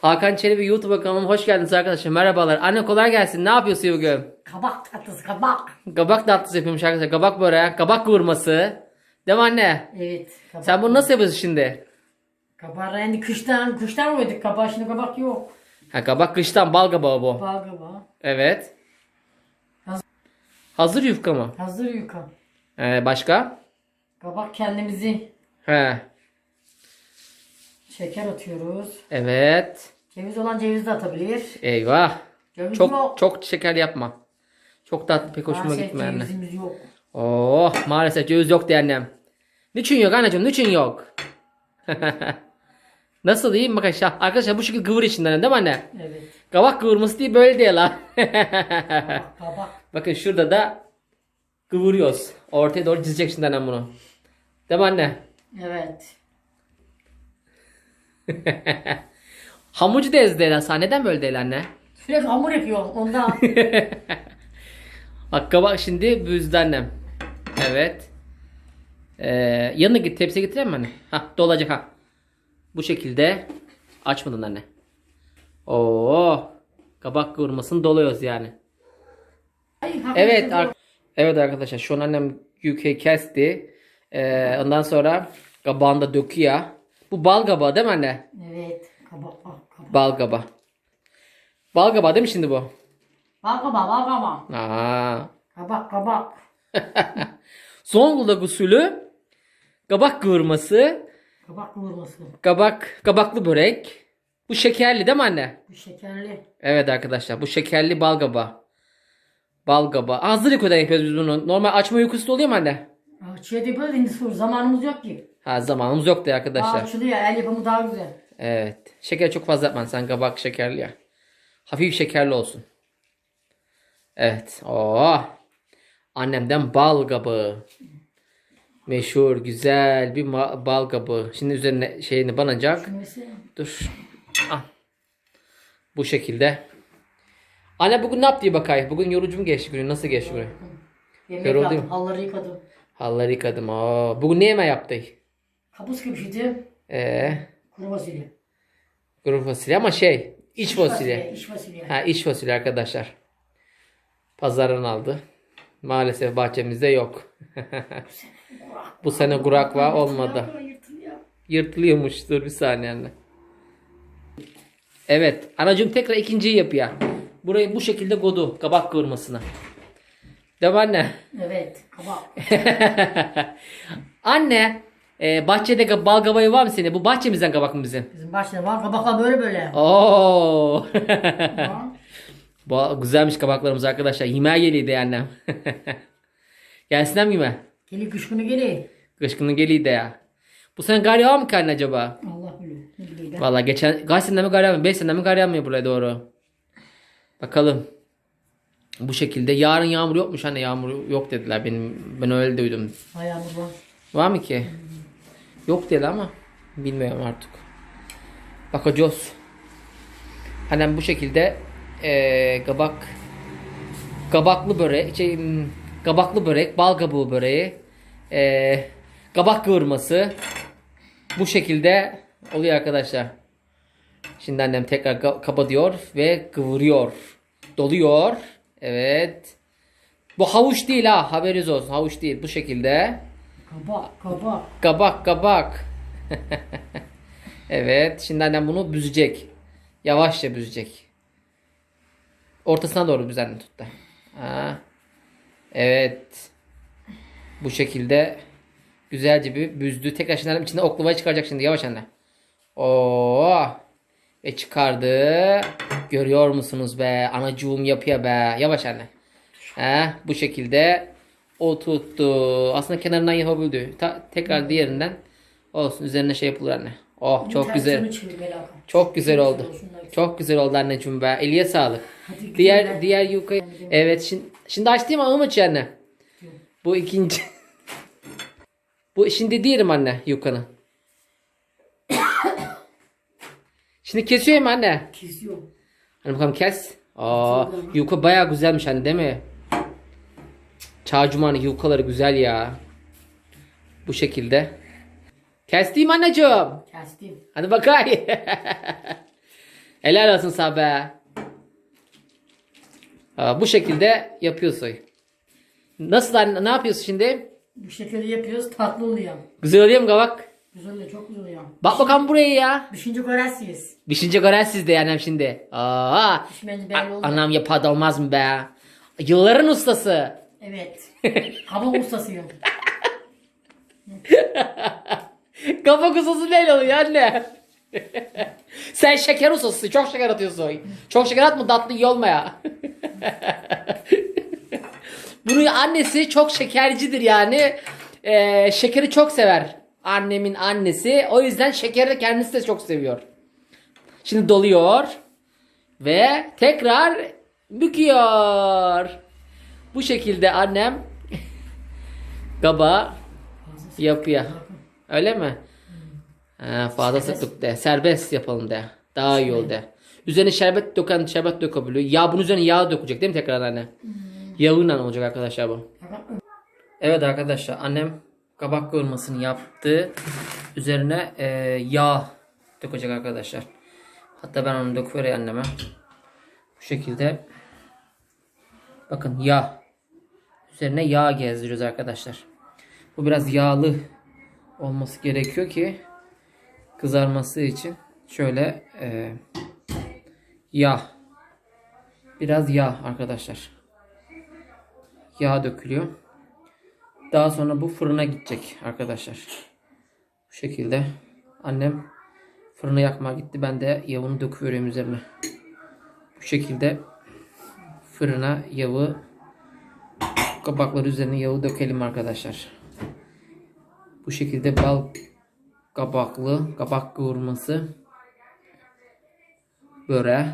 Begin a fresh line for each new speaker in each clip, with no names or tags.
Hakan Çelebi YouTube kanalıma hoş geldiniz arkadaşlar. Merhabalar. Anne kolay gelsin. Ne yapıyorsun bugün?
Kabak tatlısı kabak.
Kabak tatlısı yapıyormuş arkadaşlar. Kabak böreği, kabak kavurması. Değil mi anne?
Evet. Kabak.
Sen bunu nasıl yapıyorsun şimdi?
Kabak yani kıştan, kıştan mıydık kabak şimdi kabak yok.
Ha kabak kıştan bal kabağı bu.
Bal kabağı.
Evet.
Hazır.
Hazır yufka mı?
Hazır yuka.
Ee, başka?
Kabak kendimizi
He.
Şeker atıyoruz.
Evet.
Ceviz olan ceviz de atabilir.
Eyvah.
Ceviz
Çok
yok.
çok şeker yapma. Çok tatlı pek hoşuma
Maalesef
gitmiyor anne.
cevizimiz yok.
Oh maalesef ceviz yok diye annem. Niçin yok anneciğim niçin yok? Nasıl iyi mi arkadaşlar? Arkadaşlar bu şekilde kıvır içinden değil mi anne?
Evet.
Kavak kıvırması değil böyle değil la.
Kabak.
Bakın şurada da kıvırıyoruz. Ortaya doğru dizecek şimdi annem bunu. Değil mi anne?
Evet.
Hamurcu da ezdi Ela. Neden böyle değil anne?
Sürekli hamur yapıyor ondan.
Bak kabak şimdi büzdü annem. Evet. Ee, yanına git tepsiye getireyim mi anne? Hah dolacak ha. Bu şekilde açmadın anne. Oo. Kabak kavurmasını doluyoruz yani.
Ay,
Evet ar- evet arkadaşlar şu an annem yükü kesti. Ee, ondan sonra kabağını da döküyor. Bu bal kabağı değil mi anne?
Evet. Kabak, bak, kabak.
Bal kabağı. Bal kabağı değil mi şimdi bu?
Bal kabak, bal kabak.
Aa.
Kabak, kabak.
Zonguldak usulü kabak kavurması,
Kabak kavurması.
kabak kabaklı börek. Bu şekerli değil mi anne?
Bu şekerli.
Evet arkadaşlar bu şekerli bal kabağı. Bal kabağı. Hazır yapıyoruz biz bunu. Normal açma uykusu oluyor mu anne?
Şey de yapıyoruz şimdi sor. Zamanımız yok ki.
Ha zamanımız yoktu
Daha
arkadaşlar.
açılıyor. El yapımı daha güzel.
Evet. Şeker çok fazla yapma sen kabak şekerli ya. Hafif şekerli olsun. Evet. Oo. Annemden bal kabağı. Meşhur güzel bir bal kabağı. Şimdi üzerine şeyini banacak.
Şunesi.
Dur. Al. Bu şekilde. Anne bugün ne yaptı bakay? Bugün yorucu mu geçti günü? Nasıl geçti günü?
Yemek yaptım. Halları yıkadım.
Halları yıkadım. Aa, bugün ne yeme yaptı?
Kabus gibi şeydi.
Ee,
Kuru fasulye.
kuru fasulye ama şey, iç fasulye.
İç fasulye.
Ha iç fasulye arkadaşlar. Pazardan aldı. Maalesef bahçemizde yok. Bu sene kurak var olmadı.
Yırtılıyor.
Yırtılıyormuş. Dur bir saniye anne. Evet. Anacığım tekrar ikinciyi yapıyor. Burayı bu şekilde kodu. Kabak kavurmasına. Değil mi anne?
Evet. Kabak.
anne. E, bahçede bal kabağı var mı senin? Bu bahçemizden kabak mı bizim?
Bizim başta var. Kabaklar böyle böyle.
Oo. Bu güzelmiş kabaklarımız arkadaşlar. Yemeğe geliydi annem. Gelsin mi yeme?
Geli kış günü geli.
Kışkının geliydi ya. Bu sene gar yağar mı karnı acaba?
Allah bilir.
Valla geçen kaç senede mi gar yağmıyor? 5 senede mi gar yağmıyor buraya doğru? Bakalım. Bu şekilde. Yarın yağmur yokmuş anne yağmur yok dediler benim. Ben öyle duydum.
Ayağımız var.
Var mı ki? Yok dedi ama bilmiyorum artık. Bakacağız. Hani bu şekilde eee kabak kabaklı börek, şey, kabaklı börek, bal kabuğu böreği, eee, kabak kıvırması bu şekilde oluyor arkadaşlar. Şimdi annem tekrar ka- kapatıyor ve kıvırıyor. Doluyor. Evet. Bu havuç değil ha. Haberiniz olsun. Havuç değil. Bu şekilde.
Kabak. Kabak.
Kabak kabak. evet. Şimdi annem bunu büzecek. Yavaşça büzecek. Ortasına doğru büz anne tut da. Ha. Evet. Bu şekilde güzelce bir büzdü. Tekrar şimdi annem içinde oklavayı çıkaracak şimdi. Yavaş anne. Oo. Ve çıkardı. Görüyor musunuz be? Anacığım yapıyor be. Yavaş anne. He, bu şekilde oturttu. Aslında kenarından yapabildi. Ta- tekrar diğerinden olsun. Üzerine şey yapılır anne. Oh çok güzel. Çok güzel oldu. Çok güzel oldu anneciğim be. Eliye sağlık.
Hadi güzel
Diğer
be.
diğer yukayı. Evet şimdi şimdi açtım ama aç anne. Bu ikinci. Bu şimdi diyelim anne yukanı. Şimdi kesiyorum anne.
Kesiyor.
Hani bakalım kes. Aa, yuka bayağı güzelmiş hani değil mi? Çağcuman'ın yukaları güzel ya. Bu şekilde. Kestim anneciğim.
Kestim.
Hadi bakay. Helal olsun sana be. Ha, bu şekilde yapıyorsun. Nasıl anne? Ne yapıyorsun şimdi?
Bu şekilde yapıyoruz tatlı oluyor.
Güzel oluyor mu kabak?
Güzel oluyor çok güzel oluyor.
Bak bakalım buraya ya.
Düşünce göresiyiz.
Beşinci gören sizde yani şimdi. Aa,
Düşünmence belli oldu.
anam yapar da olmaz mı be? Yılların ustası.
Evet. Kabak ustasıyım.
Kafa kusası neyle oluyor anne? Sen şeker ustasısın. Çok şeker atıyorsun. Çok şeker atma tatlı iyi olmaya. Bunun annesi çok şekercidir yani. Ee, şekeri çok sever. Annemin annesi. O yüzden şekeri de kendisi de çok seviyor. Şimdi doluyor. Ve tekrar büküyor. Bu şekilde annem kaba yapıyor. Öyle mi? Ha, fazla
Serbest.
sıklık de. Serbest yapalım de. Daha iyi oldu de. Üzerine şerbet döken şerbet dökebiliyor. Ya bunun üzerine yağ dökecek değil mi tekrar anne? Yağıyla olacak arkadaşlar bu. Evet arkadaşlar annem kabak kavurmasını yaptı. Üzerine e, yağ dökecek arkadaşlar. Hatta ben onu döküvereyim anneme. Bu şekilde. Bakın yağ. Üzerine yağ gezdiriyoruz arkadaşlar. Bu biraz yağlı olması gerekiyor ki kızarması için. Şöyle e, yağ. Biraz yağ arkadaşlar. Yağ dökülüyor. Daha sonra bu fırına gidecek arkadaşlar. Bu şekilde annem fırına yakmaya gitti. Ben de yağını döküyorum üzerine. Bu şekilde fırına yağı kabaklar üzerine yağı dökelim arkadaşlar. Bu şekilde bal kabaklı kabak kavurması böreği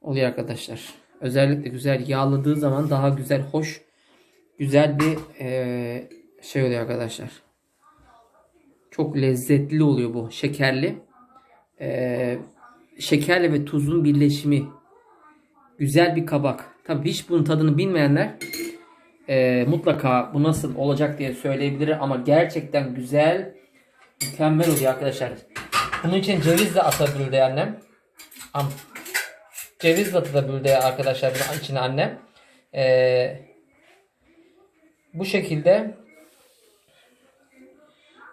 oluyor arkadaşlar. Özellikle güzel yağladığı zaman daha güzel, hoş, güzel bir eee, şey oluyor arkadaşlar. Çok lezzetli oluyor bu. Şekerli. Eee, şekerle ve tuzun birleşimi. Güzel bir kabak. Tabii hiç bunun tadını bilmeyenler eee, mutlaka bu nasıl olacak diye söyleyebilir ama gerçekten güzel, mükemmel oluyor arkadaşlar. Bunun için ceviz de atabilirdi annem. Am ceviz de atabilirdi arkadaşlar bunun içine annem. Eee, bu şekilde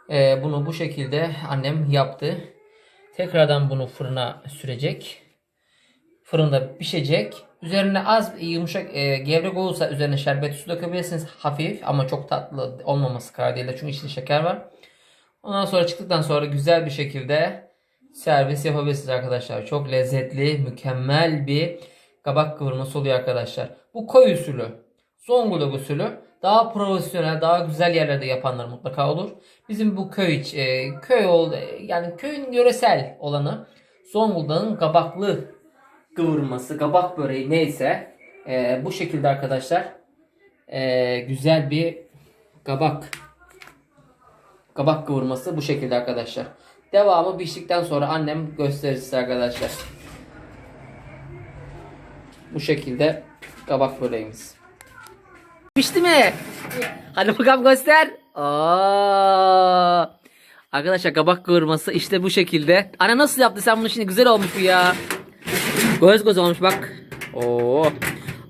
eee, bunu bu şekilde annem yaptı. Tekrardan bunu fırına sürecek. Fırında pişecek. Üzerine az yumuşak e, gevrek olursa üzerine şerbet su dökebilirsiniz. Hafif ama çok tatlı olmaması kaydıyla çünkü içinde şeker var. Ondan sonra çıktıktan sonra güzel bir şekilde servis yapabilirsiniz arkadaşlar. Çok lezzetli, mükemmel bir kabak kavurması oluyor arkadaşlar. Bu koyu usulü. Zonguldak usulü. Daha profesyonel, daha güzel yerlerde yapanlar mutlaka olur. Bizim bu köy iç- e, köy ol yani köyün yöresel olanı Zonguldak'ın kabaklı kıvırması, kabak böreği neyse e, bu şekilde arkadaşlar e, güzel bir kabak kabak kavurması bu şekilde arkadaşlar. Devamı piştikten sonra annem gösterir size arkadaşlar. Bu şekilde kabak böreğimiz. Pişti mi? Hadi bakalım göster. Aa! Arkadaşlar kabak kavurması işte bu şekilde. Ana nasıl yaptı sen bunu şimdi güzel olmuş bu ya. Göz göz olmuş bak. Oo.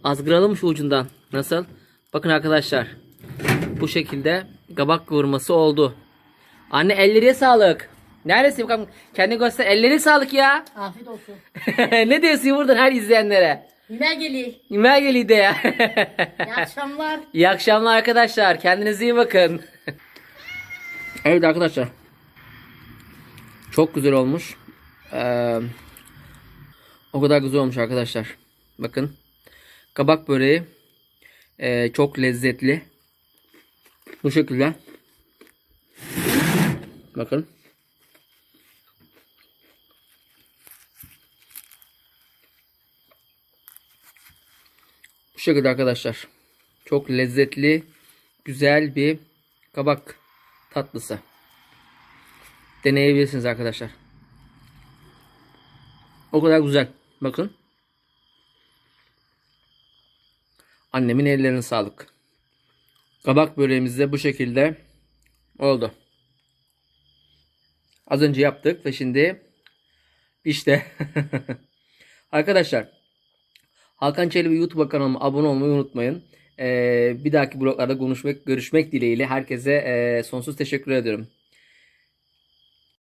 Az kıralım şu ucundan. Nasıl? Bakın arkadaşlar. Bu şekilde kabak kavurması oldu. Anne ellerine sağlık. Neredesin bakalım? Kendi göster. Ellerine sağlık ya.
Afiyet olsun.
ne diyorsun buradan her izleyenlere?
Yemeğe geliyor.
İmel geliydi ya.
İyi akşamlar.
İyi akşamlar arkadaşlar. Kendinize iyi bakın. evet arkadaşlar. Çok güzel olmuş. Ee, o kadar güzel olmuş arkadaşlar. Bakın. Kabak böreği ee, çok lezzetli. Bu şekilde. Bakın. Şekilde arkadaşlar. Çok lezzetli, güzel bir kabak tatlısı. Deneyebilirsiniz arkadaşlar. O kadar güzel. Bakın. Annemin ellerine sağlık. Kabak böreğimiz de bu şekilde oldu. Az önce yaptık ve şimdi İşte. Arkadaşlar Hakan Çelebi YouTube kanalıma abone olmayı unutmayın. Ee, bir dahaki bloglarda konuşmak, görüşmek dileğiyle herkese e, sonsuz teşekkür ediyorum.